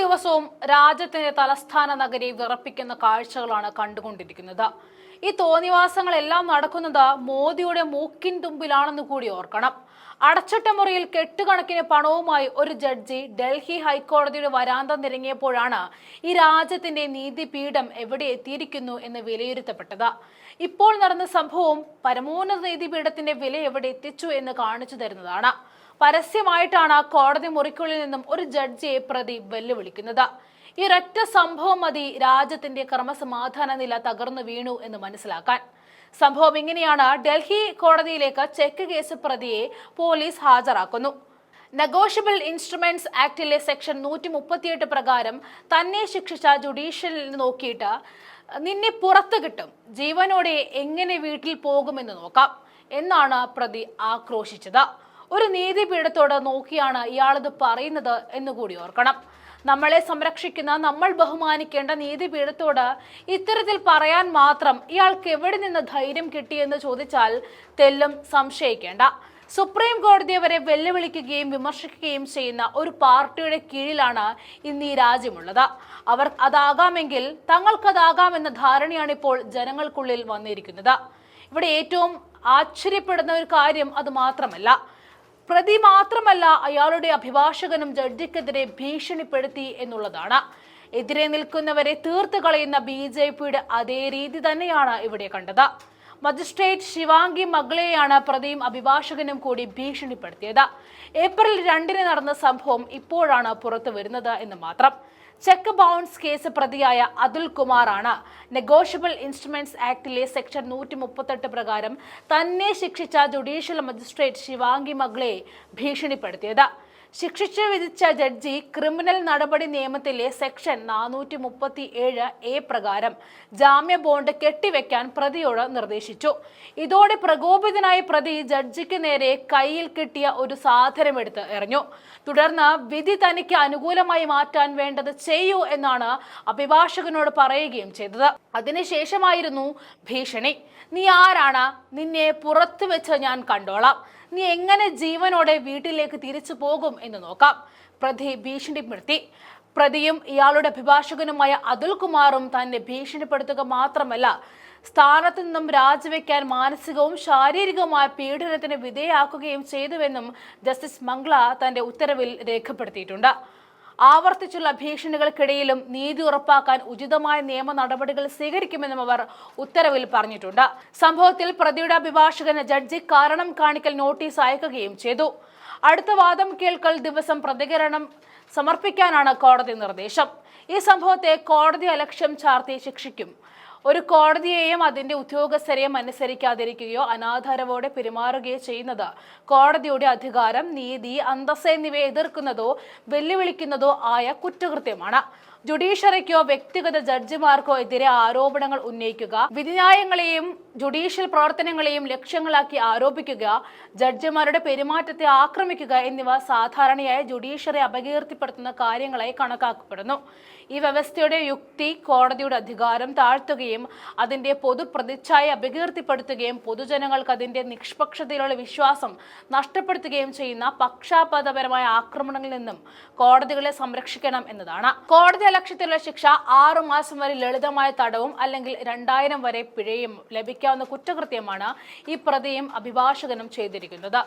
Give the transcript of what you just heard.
ദിവസവും രാജ്യത്തിന്റെ തലസ്ഥാന നഗരി വിറപ്പിക്കുന്ന കാഴ്ചകളാണ് കണ്ടുകൊണ്ടിരിക്കുന്നത്. ഈ തോന്നിവാസങ്ങളെല്ലാം നടക്കുന്നത് മോദിയുടെ മൂക്കിൻ തുമ്പിലാണെന്ന് കൂടി ഓർക്കണം. അടച്ചിട്ട മുറിയിൽ കെട്ടുകണക്കിന് പണവുമായി ഒരു ജഡ്ജി ഡൽഹി ഹൈക്കോടതിയുടെ വരാന്തം നിരങ്ങിയപ്പോഴാണ് ഈ രാജ്യത്തിന്റെ നീതിപീഠം എവിടെ എത്തിയിരിക്കുന്നു എന്ന് വിലയിരുത്തപ്പെട്ടത്. ഇപ്പോൾ നടന്ന സംഭവം പരമോന്നത നീതിപീഠത്തിന്റെ വില എവിടെ എത്തിച്ചു എന്ന് കാണിച്ചു തരുന്നതാണ്. പരസ്യമായിട്ടാണ് കോടതി മുറിക്കുള്ളിൽ നിന്നും ഒരു ജഡ്ജിയെ പ്രതി വെല്ലുവിളിക്കുന്നത്. ഈ ഒരൊറ്റ സംഭവം മതി രാജ്യത്തിന്റെ ക്രമസമാധാന നില തകർന്നു വീണു എന്ന് മനസ്സിലാക്കാൻ. സംഭവം ഇങ്ങനെയാണ്. ഡൽഹി കോടതിയിലേക്ക് ചെക്ക് കേസ് പ്രതിയെ പോലീസ് ഹാജരാക്കുന്നു. നെഗോഷ്യബിൾ ഇൻസ്ട്രുമെന്റ്സ് ആക്ടിലെ സെക്ഷൻ നൂറ്റി മുപ്പത്തിയെട്ട് പ്രകാരം തന്നെ ശിക്ഷിച്ച ജുഡീഷ്യൽ നോക്കിയിട്ട് നിന്നെ പുറത്തു കിട്ടും. ജീവനോടെ എങ്ങനെ വീട്ടിൽ പോകുമെന്ന് നോക്കാം. എന്നാണ് പ്രതി ആക്രോശിച്ചത്. ഒരു നീതിപീഠത്തോട് നോക്കിയാണ് ഇയാളിത് പറയുന്നത് എന്ന് കൂടി ഓർക്കണം. നമ്മളെ സംരക്ഷിക്കുന്ന നമ്മൾ ബഹുമാനിക്കേണ്ട നീതിപീഠത്തോട് ഇത്തരത്തിൽ പറയാൻ മാത്രം ഇയാൾക്ക് എവിടെ നിന്ന് ധൈര്യം കിട്ടിയെന്ന് ചോദിച്ചാൽ തെല്ലും സംശയിക്കേണ്ട. സുപ്രീം കോടതി വരെ വെല്ലുവിളിക്കുകയും വിമർശിക്കുകയും ചെയ്യുന്ന ഒരു പാർട്ടിയുടെ കീഴിലാണ് ഇന്ന് ഈ രാജ്യമുള്ളത്. അവർ അതാകാമെങ്കിൽ തങ്ങൾക്കതാകാമെന്ന ധാരണയാണ് ഇപ്പോൾ ജനങ്ങൾക്കുള്ളിൽ വന്നിരിക്കുന്നത്. ഇവിടെ ഏറ്റവും ആശ്ചര്യപ്പെടുന്ന ഒരു കാര്യം അത് മാത്രമല്ല. പ്രതി മാത്രമല്ല അയാളുടെ അഭിഭാഷകനും ജഡ്ജിക്കെതിരെ ഭീഷണിപ്പെടുത്തി എന്നുള്ളതാണ്. എതിരെ നിൽക്കുന്നവരെ തീർത്ത് കളയുന്ന ബി ജെ പിയുടെ അതേ രീതി തന്നെയാണ് ഇവിടെ കണ്ടത്. മജിസ്ട്രേറ്റ് ശിവാംഗി മഗ്ലയെയാണ് പ്രതിയും അഭിഭാഷകനും കൂടി ഭീഷണിപ്പെടുത്തിയത്. ഏപ്രിൽ രണ്ടിന് നടന്ന സംഭവം ഇപ്പോഴാണ് പുറത്തു വരുന്നത് എന്ന് മാത്രം. ചെക്ക് ബൗൺസ് കേസ് പ്രതിയായ അതുൽ കുമാറാണ്. നെഗോഷ്യബിൾ ഇൻസ്ട്രുമെന്റ്സ് ആക്ടിലെ സെക്ഷൻ നൂറ്റി മുപ്പത്തെട്ട് പ്രകാരം തന്നെ ശിക്ഷിച്ച ജുഡീഷ്യൽ മജിസ്ട്രേറ്റ് ശിവാംഗി മഗ്ലയെ ഭീഷണിപ്പെടുത്തിയത്. ശിക്ഷിച്ചു വിധിച്ച ജഡ്ജി ക്രിമിനൽ നടപടി നിയമത്തിലെ സെക്ഷൻ നാനൂറ്റി മുപ്പത്തി ഏഴ് എ പ്രകാരം ജാമ്യ ബോണ്ട് കെട്ടിവെക്കാൻ പ്രതിയോട് നിർദ്ദേശിച്ചു. ഇതോടെ പ്രകോപിതനായ പ്രതി ജഡ്ജിക്ക് നേരെ കയ്യിൽ കിട്ടിയ ഒരു സാധനമെടുത്ത് എറിഞ്ഞു. തുടർന്ന് വിധി തനിക്ക് അനുകൂലമായി മാറ്റാൻ വേണ്ടത് ചെയ്യൂ എന്നാണ് അഭിഭാഷകനോട് പറയുകയും ചെയ്തത്. അതിനുശേഷമായിരുന്നു ഭീഷണി. നീ ആരാണ്? നിന്നെ പുറത്തു വെച്ച് ഞാൻ കണ്ടോളാം. നീ എങ്ങനെ ജീവനോടെ വീട്ടിലേക്ക് തിരിച്ചു പോകും എന്ന് നോക്കാം. പ്രതി ഭീഷണിപ്പെടുത്തി. പ്രതിയും ഇയാളുടെ അഭിഭാഷകനുമായ അതുൽ കുമാറും തന്നെ ഭീഷണിപ്പെടുത്തുക മാത്രമല്ല സ്ഥാനത്തു നിന്നും രാജിവെക്കാൻ മാനസികവും ശാരീരികവുമായ പീഡനത്തിന് വിധേയാക്കുകയും ചെയ്തുവെന്നും ജസ്റ്റിസ് മംഗ്ല തന്റെ ഉത്തരവിൽ രേഖപ്പെടുത്തിയിട്ടുണ്ട്. ആവർത്തിച്ചുള്ള ഭീഷണികൾക്കിടയിലും നീതി ഉറപ്പാക്കാൻ ഉചിതമായ നിയമ നടപടികൾ സ്വീകരിക്കുമെന്നും അവർ ഉത്തരവിൽ പറഞ്ഞിട്ടുണ്ട്. സംഭവത്തിൽ പ്രതിയുടെ അഭിഭാഷകന് ജഡ്ജി കാരണം കാണിക്കൽ നോട്ടീസ് അയക്കുകയും ചെയ്തു. അടുത്ത വാദം കേൾക്കൽ ദിവസം പ്രതികരണം സമർപ്പിക്കാനാണ് കോടതി നിർദ്ദേശം. ഈ സംഭവത്തെ കോടതി അലക്ഷ്യം ചാർത്തി ശിക്ഷിക്കും. ഒരു കോടതിയെയും അതിന്റെ ഉദ്യോഗസ്ഥരെയും അനുസരിക്കാതിരിക്കുകയോ അനാധാരവോടെ പെരുമാറുകയോ ചെയ്യുന്നത്. കോടതിയുടെ അധികാരം നീതി അന്തസ് എന്നിവയെ എതിർക്കുന്നതോ വെല്ലുവിളിക്കുന്നതോ ആയ കുറ്റകൃത്യമാണ്. ജുഡീഷ്യറിക്കോ വ്യക്തിഗത ജഡ്ജിമാർക്കോ എതിരെ ആരോപണങ്ങൾ ഉന്നയിക്കുക വിധിന്യായങ്ങളെയും ജുഡീഷ്യൽ പ്രവർത്തനങ്ങളെയും ലക്ഷ്യങ്ങളാക്കി ആരോപിക്കുക ജഡ്ജിമാരുടെ പെരുമാറ്റത്തെ ആക്രമിക്കുക എന്നിവ സാധാരണയായി ജുഡീഷ്യറി അപകീർത്തിപ്പെടുത്തുന്ന കാര്യങ്ങളായി കണക്കാക്കപ്പെടുന്നു. ഈ വ്യവസ്ഥയുടെ യുക്തി കോടതിയുടെ അധികാരം താഴ്ത്തുകയും അതിന്റെ പൊതു പ്രതിച്ഛായ അപകീർത്തിപ്പെടുത്തുകയും പൊതുജനങ്ങൾക്ക് അതിന്റെ നിഷ്പക്ഷതയിലുള്ള വിശ്വാസം നഷ്ടപ്പെടുത്തുകയും ചെയ്യുന്ന പക്ഷാപാതപരമായ ആക്രമണങ്ങളിൽ നിന്നും കോടതികളെ സംരക്ഷിക്കണം എന്നതാണ്. കോടതി ലക്ഷ്യത്തിലുള്ള ശിക്ഷ ആറു മാസം വരെ ലളിതമായ തടവും അല്ലെങ്കിൽ രണ്ടായിരം വരെ പിഴയും ലഭിക്കാവുന്ന കുറ്റകൃത്യമാണ് ഈ പ്രതിയും അഭിഭാഷകനും ചെയ്തിരിക്കുന്നത്.